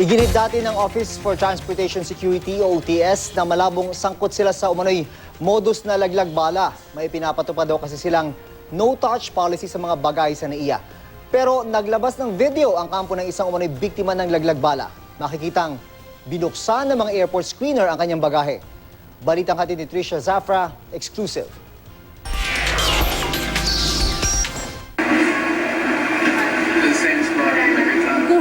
Iginit dati ng Office for Transportation Security o OTS na malabong sangkot sila sa umano'y modus na laglag bala. May pinapatupad daw kasi silang no-touch policy sa mga bagay sa NAIA. Pero naglabas ng video ang kampo ng isang umano'y biktima ng laglag bala. Makikitang binuksan ng mga airport screener ang kanyang bagahe. Balitang hatid ni Tricia Zafra, exclusive.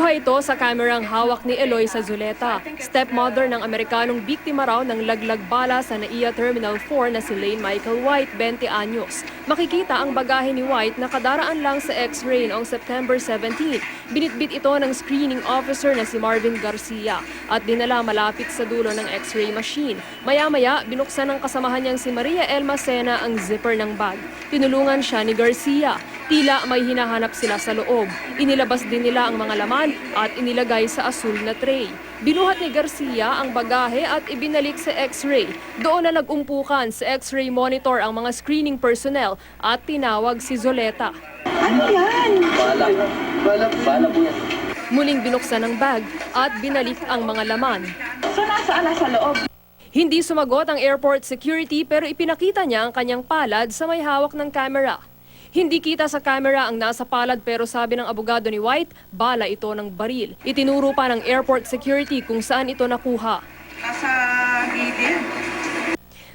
Ito sa kamerang hawak ni Eloy sa Zuleta, stepmother ng Amerikanong biktima raw ng laglag bala sa NAIA Terminal 4 na si Lane Michael White, 20 anyos. Makikita ang bagahe ni White na kadaraan lang sa X-ray noong September 17. Binitbit ito ng screening officer na si Marvin Garcia at dinala malapit sa dulo ng X-ray machine. Maya-maya, binuksan ng kasamahan niyang si Maria Elma Sena ang zipper ng bag. Tinulungan siya ni Garcia. Tila may hinahanap sila sa loob. Inilabas din nila ang mga laman at inilagay sa asul na tray. Binuhat ni Garcia ang bagahe at ibinalik sa x-ray. Doon na nagumpukan sa x-ray monitor ang mga screening personnel at tinawag si Zoleta. Muling binuksan ang bag at binalik ang mga laman. So, nasaan na sa loob? Hindi sumagot ang airport security pero ipinakita niya ang kanyang palad sa may hawak ng camera. Hindi kita sa camera ang nasa palad pero sabi ng abogado ni White, bala ito ng baril. Itinuro pa ng airport security kung saan ito nakuha. Nasa gilid.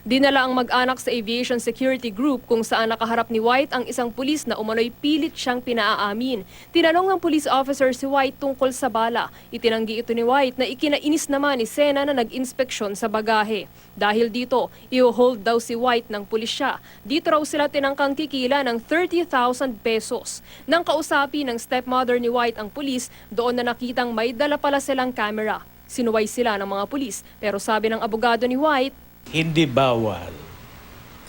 Dinala ang mag-anak sa Aviation Security Group kung saan nakaharap ni White ang isang pulis na umano'y pilit siyang pinaaamin. Tinanong ng police officer si White tungkol sa bala. Itinanggi ito ni White na ikinainis naman ni Sena na nag-inspeksyon sa bagahe. Dahil dito, i-hold daw si White ng pulisya. Dito raw sila tinangkang kikila ng 30,000 pesos. Nang kausapin ng stepmother ni White ang pulis, doon na nakitang may dala pala silang camera. Sinuway sila ng mga pulis pero sabi ng abogado ni White, hindi bawal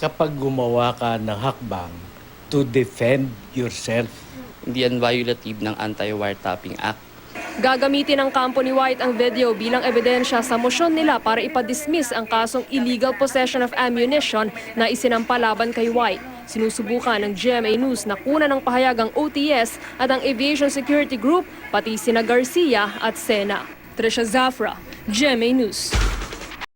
kapag gumawa ka ng hakbang to defend yourself. Hindi yan violative ng Anti-Wiretapping Act. Gagamitin ng kampo ni White ang video bilang ebidensya sa motion nila para ipadismiss ang kasong illegal possession of ammunition na isinampa laban kay White. Sinusubukan ng GMA News na kuna ng pahayag ang OTS at ang Aviation Security Group, pati sina Garcia at Sena. Trisha Zafra, GMA News.